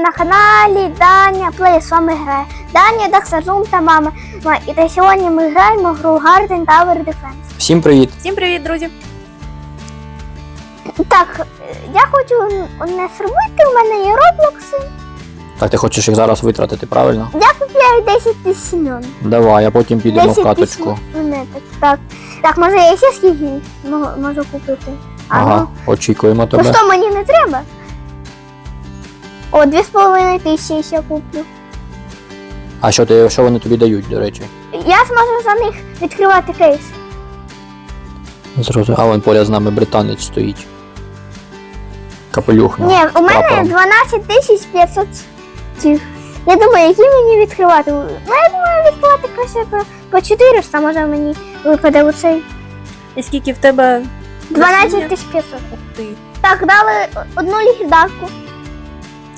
на каналі Даня Плей. З вами грає Даня, Даксарзум та мама. І та сьогодні ми граємо в гру Garden Tower Defense. Всім привіт! Всім привіт, друзі! Так, я хочу не зробити, у мене є роблокси. Так, ти хочеш їх зараз витратити, правильно? Я купляю 10 тисяч мільйон. Давай, а потім підемо в 10 тисяч каточку. монеток. Так. Так, може я ще скільки можу купити? А, Ага, очікуємо ну, по тебе. 100 мені не треба. О, 2,5 тисячі ще куплю. А що ти, що вони тобі дають, до речі? Я зможу за них відкривати кейс. Зрозумів. А вон поряд з нами британець стоїть. Капелюх. Ні, у мене прапором. 12 тисяч 500 цих. Я думаю, які мені відкривати? Ну, я думаю, відкривати краще по, по 400, може мені випаде оцей. І скільки в тебе 12 тисяч 500. Ух ти. Так, дали одну легендарку,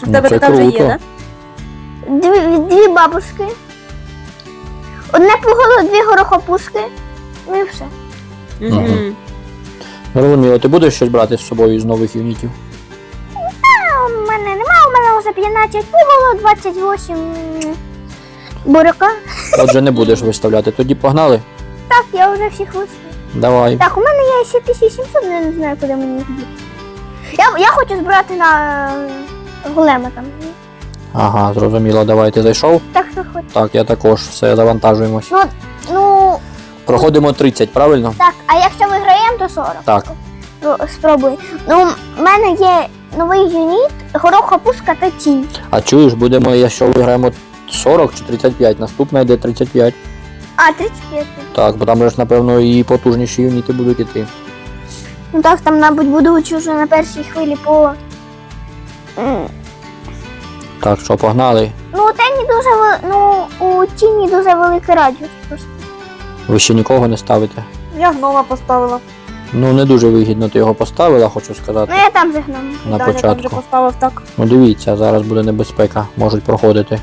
В Ну, тебе це така вже круто. є, так? дві, дві бабушки, одне пугало, дві горохопушки. Ну і все. Да? Ага. Зрозуміло, ти будеш щось брати з собою з нових юнітів? А, у мене нема, у мене вже 15 пугало, 28 м, буряка. Отже, не будеш виставляти. Тоді погнали? Так, я вже всіх виставив. Давай. Так, у мене є ще 1700, я не знаю, куди мені їх діти. Я, я хочу збирати на е, голема там. Ага, зрозуміло, давай. Ти зайшов? Так, хоч. Так, я також все завантажуємось. Ну, ну, Проходимо 30, правильно? так, а якщо виграємо, то 40. Так. Ну, Спробуй. Ну, в мене є новий юніт, горох, опуска та тінь. А чуєш, будемо, якщо виграємо 40 чи 35, наступна йде 35. А, 35. Так, бо там же ж, напевно, і потужніші юніти будуть іти. Ну так, там, мабуть, будуть уже на першій хвилі по. Так, що, погнали? Ну, у тені дуже вели- ну, у тіні дуже великий радіус просто. Ви ще нікого не ставите? Я гнома поставила. Ну, не дуже вигідно ти його поставила, хочу сказати, Ну я там загнав. на Даня там вже початку. поставив так. Ну дивіться, зараз буде небезпека, можуть проходити.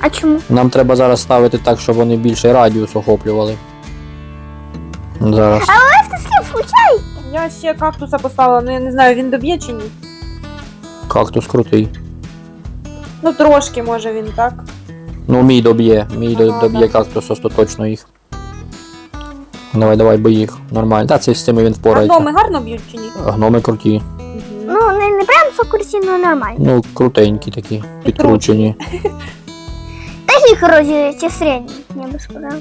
А чому? Нам треба зараз ставити так, щоб вони більше радіус охоплювали. Зараз. Ти з ким включай? Я ще кактуса поставила, ну я не знаю, він доб'є чи ні. Кактус крутий. Ну трошки може він так. Ну, мій доб'є, мій Ага, доб'є да. кактус остаточно їх. Давай, давай, бий їх. Нормально. Та це з цими він А гноми гарно б'ють чи ні? Гноми круті. Ну, не, не прям сокурсі, ну нормально. Ну, крутенькі такі, підкручені. Такі, коротше, чи середні, я би сказав.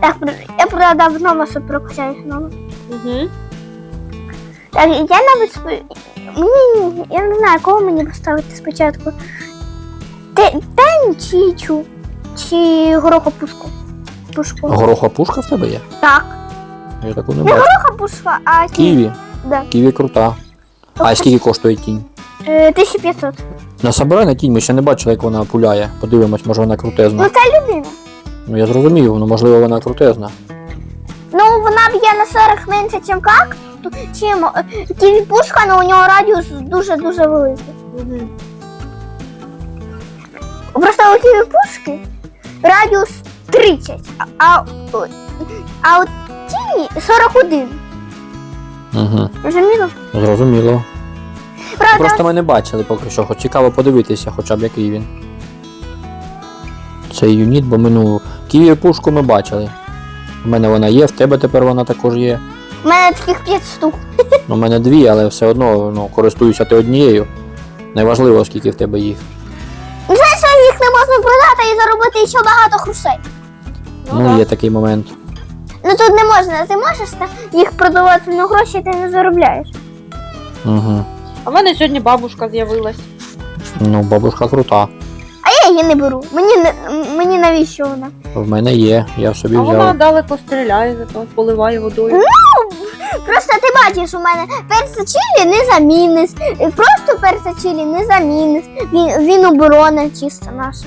Так, я продав знову, щоб прокачаю знову. Мгм. Так, я навіть мені, я не знаю, кого мені поставити спочатку. Те- Тень чи чу? Чи горохопушку? Пушку. Горохова пушка в тебе є? Так. Я таку не Не бачу. горохопушка, а Ківі. Да. Ківі крута. А скільки коштує тінь? Е, 1500. Насобирай на тінь, ми ще не бачили, як вона пуляє. Подивимось, може вона крутезна. Ну це людина. Ну я зрозумів, ну можливо вона крутезна. Ну, вона б'є на 40 менше, ніж как, чим е, ківі пушка, але у нього радіус дуже-дуже великий. Мгм. Просто у ківі пушки радіус 30, а, а, у- а у тіні 41. Угу. Розуміло? Зрозуміло. Правда, Просто ми не бачили поки що, хоч цікаво подивитися, хоча б який він. Цей юніт, бо ми ну. Ківі пушку ми бачили. У мене вона є, в тебе тепер вона також є. В мене таких 5 штук. Ну, У мене дві, але все одно ну, користуюся ти однією. Неважливо, скільки в тебе їх. Знаєш, що їх не можна продати і заробити ще багато грошей. Ну, Ну, да. є такий момент. Ну тут не можна, ти можеш та, їх продавати, але гроші ти не заробляєш. Угу. А в мене сьогодні бабушка з'явилась. Ну, бабушка крута. А я її не беру. Мені не мені навіщо вона? В мене є, я собі А взяв. вона далеко стріляє, зато поливає водою. Бачиш, у мене перса чилі не заміниш. Просто перса чилі не заміниш. Він, він оборона чисто наша.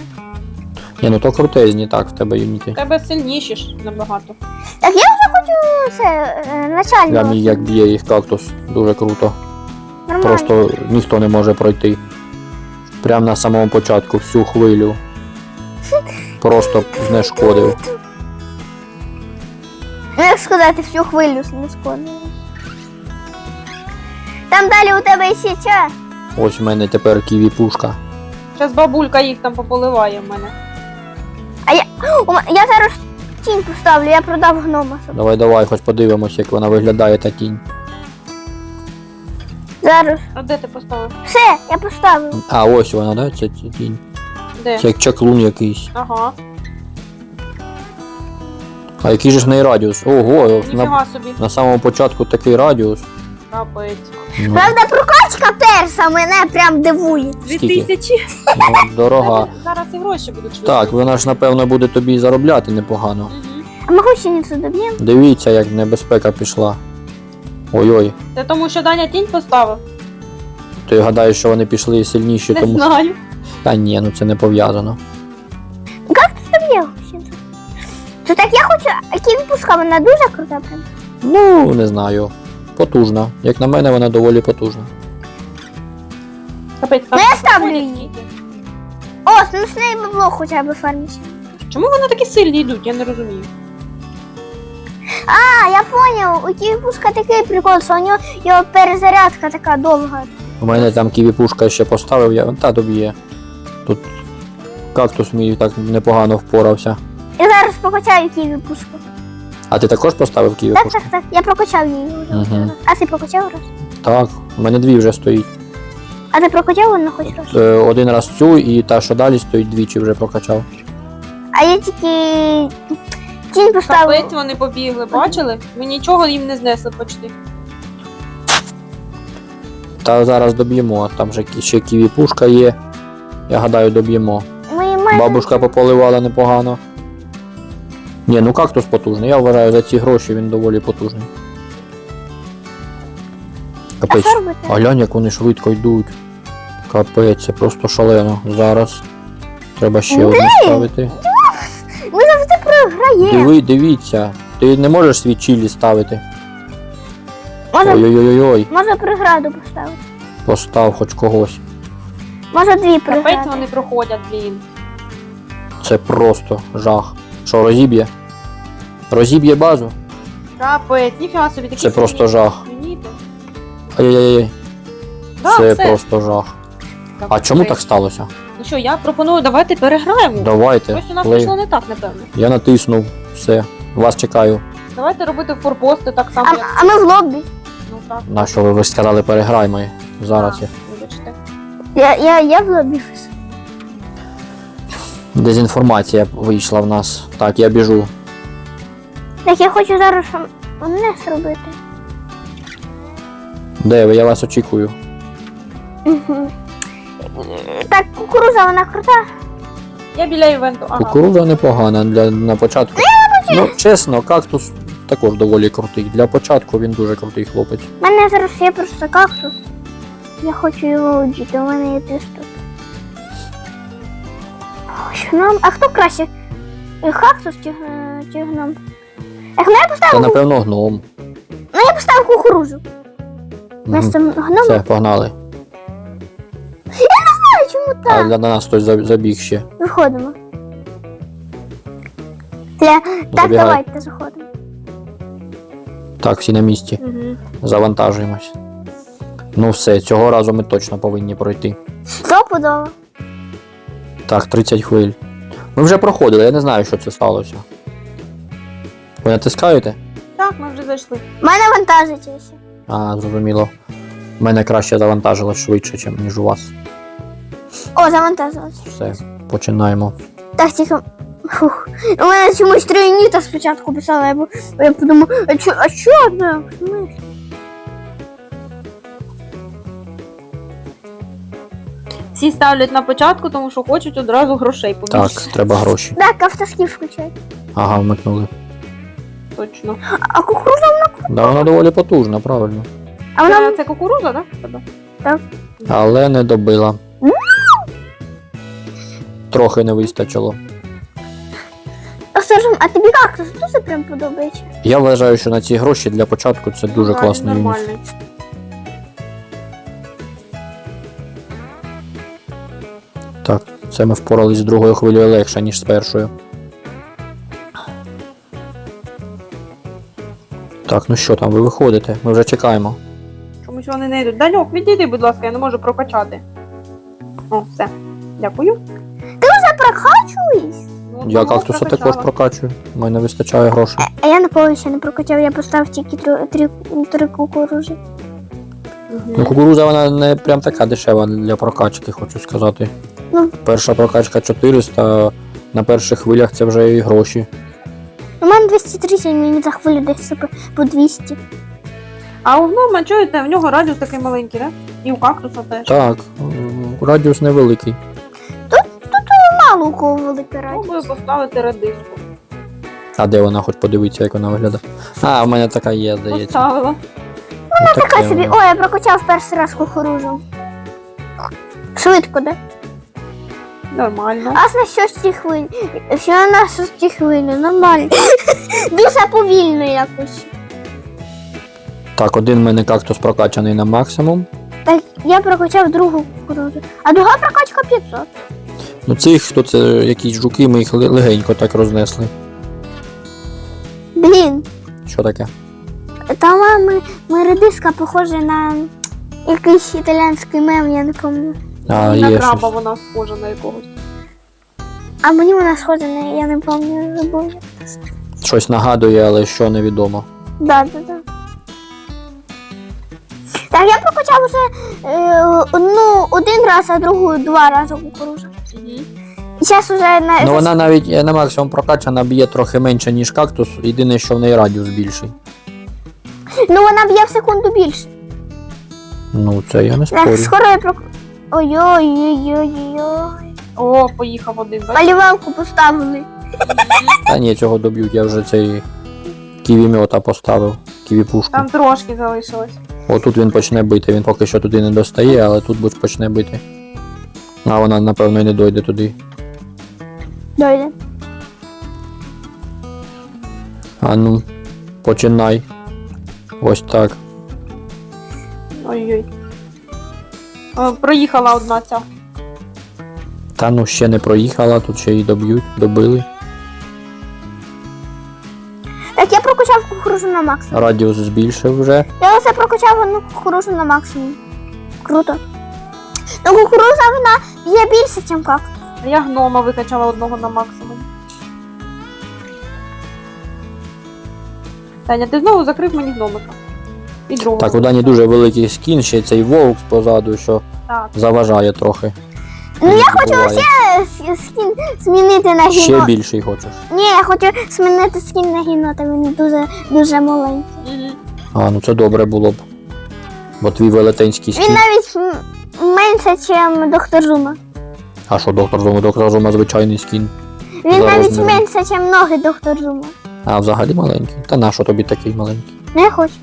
Ні, ну то крутезні, так, в тебе юніти. Тебе сильніші ж набагато. Так я вже хочу це е, начального. Я мій як б'є їх кактус, дуже круто. Нормально. Просто ніхто не може пройти. Прямо на самому початку всю хвилю. Просто знешкодив. Ну, як сказати, всю хвилю не. Там далі у тебе ще ча. Ось в мене тепер ківі пушка. Зараз бабулька їх там пополиває в мене. У м- Я зараз тінь поставлю, я продав гнома. собі. Давай, давай, хоч подивимось, як вона виглядає та тінь. Зараз. А де ти поставив? Все, я поставив. А, ось вона, да? Це ці- тінь. Де? Це як чаклун якийсь. Ага. А який же ж в неї радіус? Ого, на, Ніфіга собі. на самому початку такий радіус. Капець. Ну, Правда, прокачка перса мене прям дивує. Дві Скільки? тисячі. ну, дорога. Зараз і гроші будуть швидко. Так, вона ж напевно буде тобі заробляти непогано. Мгм. А ми гусеницю доб'ємо? Дивіться, як небезпека пішла. Ой-ой. Це тому, що Даня тінь поставив? Ти гадаєш, що вони пішли сильніші, Не тому що. знаю. Та ні, ну це не пов'язано. Доб'є гусеницю. То так я хочу, а кінь-пуска, вона дуже крута прям. Ну, не знаю. Потужна. Як на мене, вона доволі потужна. Капець, Ну, я ставлю її. О, ну з неї бабло хоча б фармить. Чому вони такі сильні йдуть? Я не розумію. А, я поняв, у кінь-пуска такий прикол, що у нього його перезарядка така довга. У мене там ківі-пушка ще поставив, я та доб'є. Тут кактус мій так непогано впорався. Я зараз прокачаю ківі-пуску. А ти також поставив Так, так, так, я прокачав її вже. Мгм. А ти прокачав раз? Так, у мене дві вже стоїть. А ти прокачав одну хоч раз? Е, один раз цю і та, що далі стоїть, двічі вже прокачав. А я тільки тінь поставив. Капець вони побігли, бачили? Ми нічого їм не знесли почти. Та зараз доб'ємо, там же кі- ще ківі-пушка є. Я гадаю, доб'ємо. Ми майже Бабушка пополивала непогано. Ні, ну кактус потужний. Я вважаю, за ці гроші він доволі потужний. Капець. А глянь, як вони швидко йдуть. Капець, це просто шалено. Зараз. Треба ще одну ставити. Ми завжди програємо. Диви, дивіться. Ти не можеш свій чилі ставити. Може, Ой-ой-ой, може преграду поставити. постав хоч когось. Може дві Капець вони проходять, блін. Це просто жах. Що, розіб'є? Розіб'є базу? Капець, ніфіга собі такі Це просто сильні. жах. Ай-яй-яй. Да, Це все. просто жах. А Капець. чому так сталося? Ну що, я пропоную, давайте переграємо. Давайте. Щось у нас плей. пішло не так, напевно. Я натиснув. Все. Вас чекаю. Давайте робити форпости так само, А, як а ми в лобі. ну так. На що ви, ви сказали, переграймо. Зараз А, я. Вибачте. Я, я, я в лобі. Дезінформація вийшла в нас. Так, я біжу. Так я хочу зараз мене зробити. Де ви? Я вас очікую. Угу. Так, кукуруза, вона крута. Я біля івенту. Ага. Кукурудза непогана для на початку. Ну, чесно, кактус також доволі крутий. Для початку він дуже крутий хлопець. У мене зараз є просто кактус. Я хочу його одіти, у мене є тесту. Що нам? А хто краще? Е, Кактус чи, чи гном? Ех, ну я поставив, напевно гном. ну я поставив кукурузу. Мгм. Вместо гнома. Все, погнали. А чому А так? для нас хтось за- забіг ще. Виходимо. Для... Так, Забігай. давайте заходимо. Так, всі на місці. Угу. Завантажуємось. Ну все, цього разу ми точно повинні пройти. Стопудово. Так, 30 хвиль. Ми вже проходили, я не знаю, що це сталося. Ви натискаєте? Так, ми вже зайшли. У мене вантажиться. А, зрозуміло. У мене краще завантажилось швидше, ніж у вас. О, завантажилось. Все, починаємо. Так, тихо. Фух. У мене чомусь тройніта спочатку писала, я, бу- я подумав, а чо, а чо смислі? Всі ставлять на початку, тому що хочуть одразу грошей Так, треба гроші. Так, автоскіл включай. Ага, вмикнули. Точно. А кукуруза, вона Да, вона доволі потужна, правильно. а вона Це, це кукуруза, так? Тебе? Але не добила. Трохи не вистачило. Скажем, а тобі кактус дуже прям подобається. Я вважаю, що на ці гроші для початку це дуже Ага, класний юніт. Нормальний. Так, це ми впорались з другою хвилею легше, ніж з першою. Так, ну що там, ви виходите? Ми вже чекаємо. Чомусь вони не йдуть. Даньок, відійди, будь ласка, я не можу прокачати. О, все. Дякую. Вже прокачуєш? Ну, Я одного кактуса також прокачую. У мене вистачає грошей. А я на полі ще не прокачав, я поставив тільки три, три, три кукуружі. Мгм. Ну, кукуруза вона не прям така дешева для прокачки, хочу сказати. Ну. Перша прокачка 400, на перших хвилях це вже і гроші. У мене 230, мені за хвилю десь по- по 200. А у гнома, чуєте, в нього радіус такий маленький, да? І у кактуса теж. Так, м, радіус невеликий. Мало у кого велика радість. Пробую поставити редиску. А де вона, хоч подивитися, як вона виглядає. А, в мене така є, здається. Поставила. Ну, Така собі. воно. О, я прокачав перший раз кукурузу. Швидко, да? Нормально. А на шостій хвилі. Що на шостій хвилі, нормально. Дуже повільно якось. Так, один в мене кактус прокачаний на максимум. Так, я прокачав другу кукурузу. А друга прокачка 500. Ну цих, хто це якісь жуки, ми їх легенько так рознесли. Блін, Що таке? там ми, ми редиска похожа на якийсь італійський мем, я не пам'ятаю. А, на є краба щось. вона схожа на якогось. А мені вона схожа на, я не пам'ятаю, забув. Щось нагадує, але що невідомо. Да, да, да. Так, я прокачав уже е, одну один раз, а другу два рази кукурузу. І зараз уже на Ну вона навіть е, на максимум прокачана б'є трохи менше, ніж кактус. Єдине, що в неї радіус більший. ну вона б'є в секунду більше. Ну, це я не Так, скоро я прок... Ой-ой-ой-ой-ой. О, поїхав один, бачиш? Палівалку поставили. Та ні, цього доб'ють, я вже цей ківімьота поставив, ківі-пушку. Там трошки залишилось. Отут він почне бити, він поки що туди не достає, але тут будь почне бити. А вона, напевно, і не дойде туди. Дойде. А ну, починай. Ось так. Ой-ой. О, Проїхала одна ця. Та ну ще не проїхала, тут ще її доб'ють, добили. Так, я прокачав кукурузу на максимум. Радіус збільшив вже. Я оце прокачав одну кукурузу на максимум. Круто. Ну кукуруза вона б'є більше, ніж кактус. А я гнома викачала одного на максимум. Таня, ти знову закрив мені гномика. І другого. Так, у Дані дуже великий скін, ще й цей вовк позаду, що Так. заважає трохи. Ну, я хочу с- Скін змінити на Ще гіно. більший хочеш. Ні, я хочу змінити скін на гінота, він дуже дуже маленький. А, ну це добре було б. Бо твій велетенський Він скін. навіть м- менше, ніж доктор Зума. А що доктор Зума? Доктор Зума звичайний скін. Він За навіть розміром. менше, ніж ноги доктор Зума. А взагалі маленький. Та на що тобі такий маленький? Не хочу.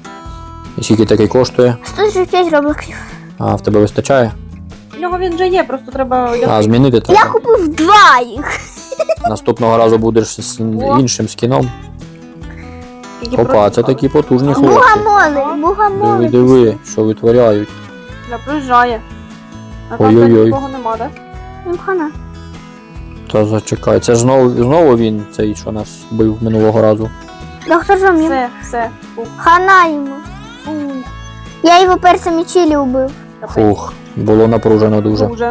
І скільки такий коштує? 165 роблоків. А в тебе вистачає? У нього він вже є, просто треба А, змінити Я купив два їх. Наступного разу будеш з О. іншим скіном. Тільки Опа, це проїхала. такі потужні хлопці. Бугамоли, бугамоли. Диви, диви, що витворяють. Да, проїжджає. А там Ой-ой-ой. нікого нема, так? Ну, хана. Та зачекай. Це ж знову, знову він, цей, що нас бив минулого разу. Доктор йому- Все, все. Фух, хана йому. Я його перцем і чилі убив. Фух, було напружено дуже. Дуже.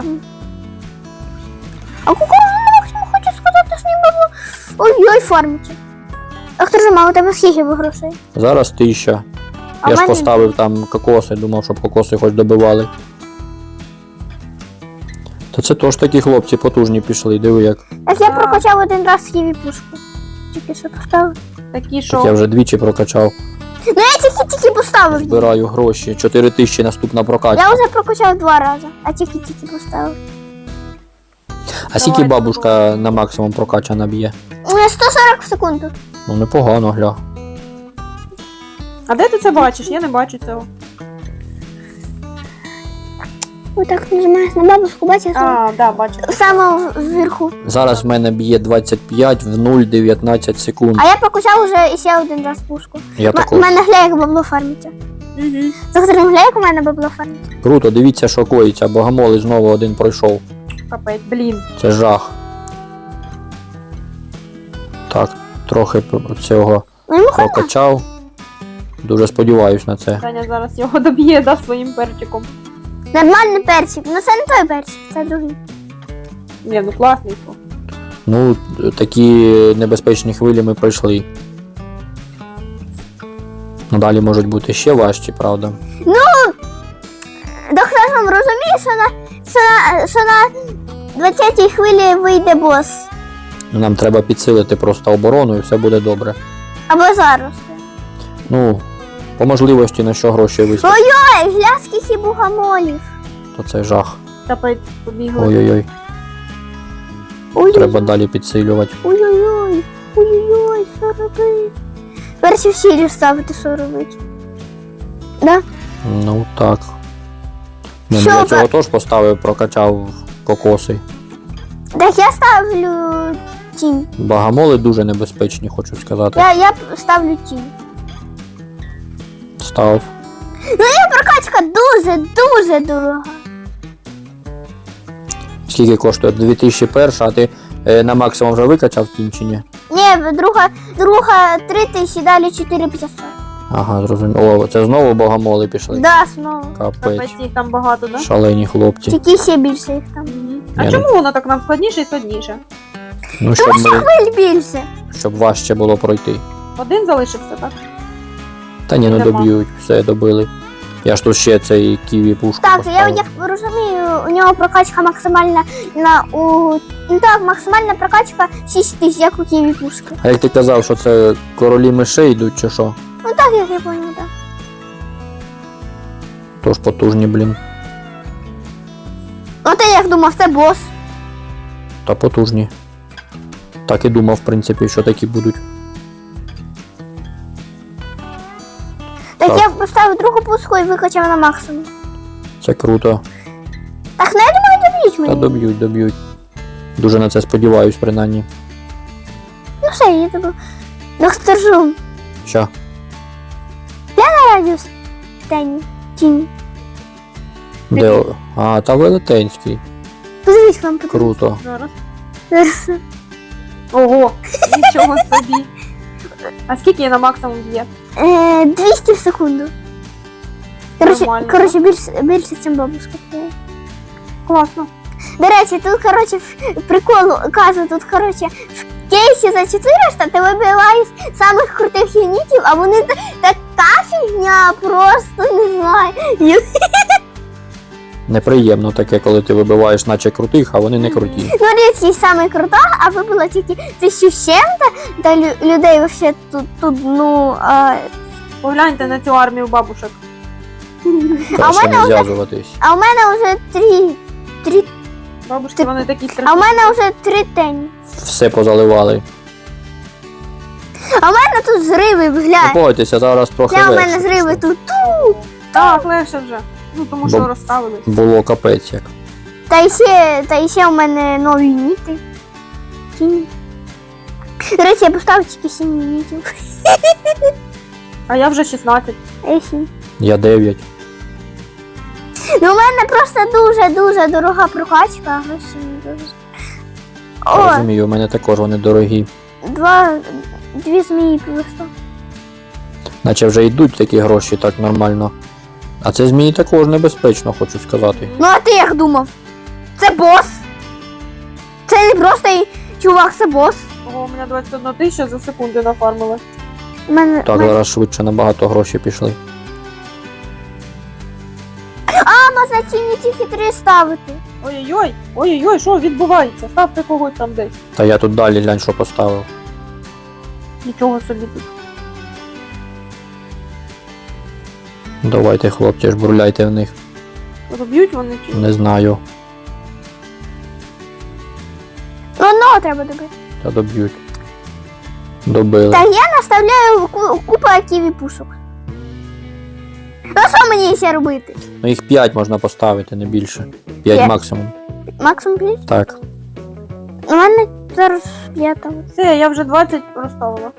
А кукурузу на максимум хочу сказати, що не було. Ой-ой, фармиться. Доктор Зум, а у тебе скільки ви грошей? Зараз тисяча. А Я ж поставив там кокоси, думав, щоб кокоси хоч добивали. Та це теж такі хлопці потужні пішли, диви як. Так я Так. прокачав один раз ківі пушку. Тільки що поставив. Такі, Так я що вже двічі прокачав. Ну я тільки тільки поставив. її. Збираю гроші. 4 тисячі наступна прокачка. Я вже прокачав два рази, а тільки тільки поставив. А скільки Давай, бабушка на максимум прокача наб'є? Ну, 140 в секунду. Ну непогано, гля. А де ти це бачиш? Я не бачу цього. Отак нажимаєш на бабушку, бачиш? А, да, бачу. Саме вверху. Зараз в мене б'є 25 в 0,19 секунд. А я прокачав вже ще один раз пушку. Я У також. мене гля, як бабло фармиться. Угу. Доктор, гля, як у мене бабло фармиться. Круто, дивіться, що коїться. Богомоли знову один пройшов. Капець, блін. Це жах. Так, трохи п- цього Ну йому хана. прокачав. Дуже сподіваюсь на це. Таня зараз його доб'є, да, своїм перчиком. Нормальний перчик. Ну це не той перчик, це другий. Ні, ну класний. Ну, такі небезпечні хвилі ми пройшли. Ну, Далі можуть бути ще важчі, правда. Доктор Жом розуміє, що на, що на, що на 20-й хвилі вийде бос. Нам треба підсилити просто оборону і все буде добре. Або зараз. Ну, по можливості на що гроші вистачить, Ой-ой, гля скільки бугамолів. то це жах. Капець, побігли. Ой-ой-ой, Ой, треба далі підсилювати. Ой-ой-ой, ой-ой-ой, що робити? Перші в сілі ставити, що робити. Да? Ну так. Ну, Що для ви- цього теж поставив, прокачав кокоси. Так я ставлю тінь. Багамоли дуже небезпечні, хочу сказати. Я, я ставлю тінь. Став. Прокачка дуже, дуже дорога. Скільки коштує? 2001, а ти е, на максимум вже викачав тінь чи ні? Ні, друга, друга 3 тисячі, далі 4500. Ага, зрозуміло. О, це знову богомоли пішли. Да, знову. Капець. Капець, їх там багато, да? Шалені хлопці. Тільки ще більше їх там. А Ні, чому воно так нам складніше і складніше? Ну, щоб, ми, Хвиль більше. щоб важче було пройти. Один залишився, так? Та ні, ну Нема. доб'ють, все добили. Я ж тут ще цей ківі пушку Так, я, поставив. я розумію, у нього прокачка максимальна на у. Ну так, максимальна прокачка 6 тисяч, як у Києві пушки. А як ти казав, що це королі мишей йдуть чи що? Ну так, як я поняв, так. Тож потужні, блін. Ну ти як думав, це бос. Та потужні. Так і думав, в принципі, що такі будуть. Пуску і викачав на максимум. Це круто. Так, ну я думаю, доб'ють Та мені. доб'ють, доб'ють. Дуже на це сподіваюсь, принаймні. Ну все, я тебе. Доктор Жум, Ща. на радіус тені, тіні. Де? о- А, та велетенський. Подивись вам, подивись. Круто. Зараз. Зараз. Ого, нічого собі. А скільки я на максимум б'є? Е, 200 в секунду. Коротше, Нормально. коротше більше, більше, ніж бабушка. твоя. Класно. До речі, тут, коротше, в- прикол кажу, тут, коротше, в кейсі за 400 ти вибиваєш самих крутих юнітів, а вони та- така фігня, просто не знаю. Ю- Неприємно таке, коли ти вибиваєш, наче крутих, а вони не круті. Ну, рідкість саме крута, а вибила тільки тисячу з чим-то, та лю- людей вообще тут, тут ну, а, Погляньте на цю армію бабушек. Краще мене не вже- зв'язуватись. а у мене вже три, три, Бабушки, вони такі а у мене вже три тені. Все позаливали. А у мене тут зриви, Не глянь. бойтеся, зараз трохи Я у легше мене зриви тут. Ту. Так, легше вже. Ну, тому що Бо- розставили. Було капець як. Та ще, та ще у мене нові юніти. Тіні. До речі, я поставив тільки 7 юнітів. А я вже 16. А я 7. Я 9. Ну, у мене просто дуже-дуже дорога прокачка, а гроші не дуже. Я О, розумію, у мене також вони дорогі. два, дві змії просто. Наче вже йдуть такі гроші так нормально. А це змії також небезпечно, хочу сказати. Ну, а ти як думав? Це бос. Це не просто і- чувак, це бос. Ого, у мене 21 тисяча за секунду нафармили. У мене, Так, мене... зараз швидше набагато гроші пішли. Можна тіні ставити. Ой-ой-ой, ой-ой-ой, що відбувається? Ставте когось там десь. Та я тут далі глянь, що поставив. Нічого собі тут. Давайте, хлопці, ж бурляйте в них. Розб'ють вони чи? Не знаю. Ну, одного треба добити. Та доб'ють. Добили. Так, я наставляю ку- купу ківі пушок. Ну що мені ще робити? Ну їх 5 можна поставити, не більше. 5 П'ять. максимум. Максимум 5? Так. У мене зараз п'ята. Все, я вже 20 розставила.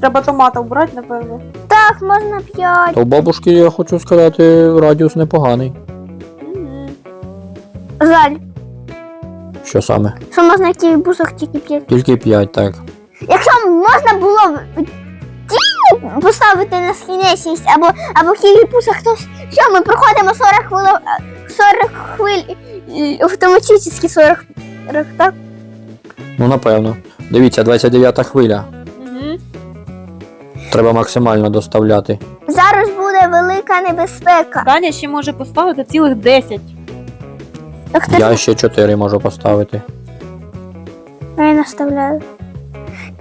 Треба томата вбрати, напевно. Так, можна 5. То у бабушки, я хочу сказати, радіус непоганий. Жаль, Що саме? що можна ківі пушок тільки 5. Тільки 5, так. Якщо можна було б поставити на скінечність або, або ківі пушок, то що ми проходимо 40 хвилин, 40 хвиль, автоматично 40 Рок, так? Ну, напевно. Дивіться, 29 хвиля. Угу. Треба максимально доставляти. Зараз буде велика небезпека. Даня ще може поставити цілих 10. Так ти Я ще 4 можу поставити. я наставляю.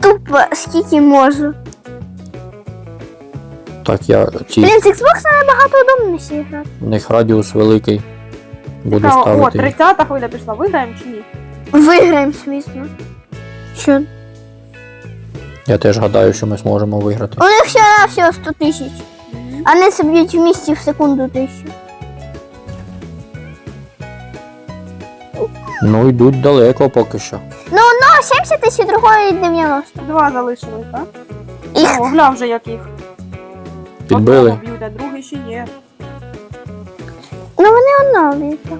Тупо скільки можу. Так, я ці Блін, з Xbox набагато удобніше грати. в них радіус великий. Буду Цікаво, О, ставити. 30 хвиля пішла. Виграємо чи ні? Виграємо, звісно. Що? Я теж гадаю, що ми зможемо виграти. У них все всього 100 тисяч. А вони соб'ють в місті в секунду тисячу. Ну, йдуть далеко поки що. Ну, одного 70 тисяч, другої 90. Два залишили, так? Їх О, гля вже як їх. Підбили. Одного б'ють, а другий ще є. Ну вони оновлюють так.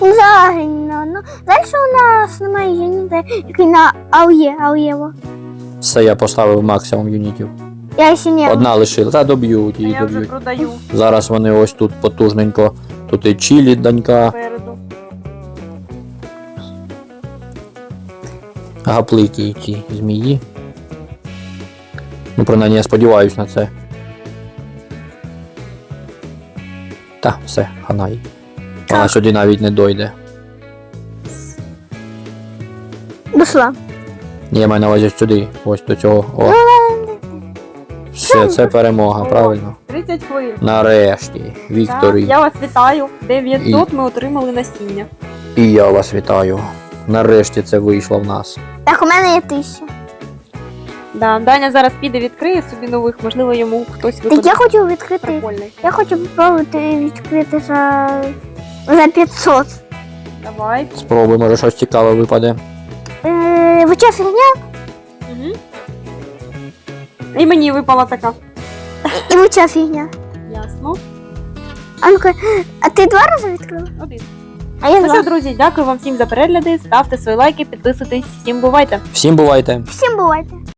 Ну, Взагалі не одно. Далі у нас немає ніде, який на АУЄ, АУЄво. Все, я поставив максимум юнітів. Я ще не. Одна лишила. Та доб'ють її, я вже доб'ють. продаю Зараз вони ось тут потужненько. Тут і чілі, донька, спереду. гаплики ці змії. Ну, принаймні, я сподіваюсь на це. Та, все, ханай. Вона Так. сюди навіть не дойде. Дошла. Ні, я маю на увазі сюди, ось до цього. О, Ну, все, це перемога, правильно? 30 хвилин. Нарешті, Так, Вікторі. я вас вітаю. 900 ми отримали насіння. І я вас вітаю. Нарешті це вийшло в нас. Так, у мене є тисяча. Да, Даня зараз піде відкриє собі нових, можливо, йому хтось Так випаде я хочу відкрити. прикольний. Я хочу попробувати відкрити за. за 500. Давай. Спробуй, може щось цікаве випаде. Е, ви час фігня? Угу. І мені випала така. І ви час фігня. Ясно. А ну-ка, а ти два рази відкрила? Один. А я Ну що, друзі, дякую вам всім за перегляди. Ставте свої лайки, підписуйтесь. Всім бувайте! Всім бувайте! Всім бувайте.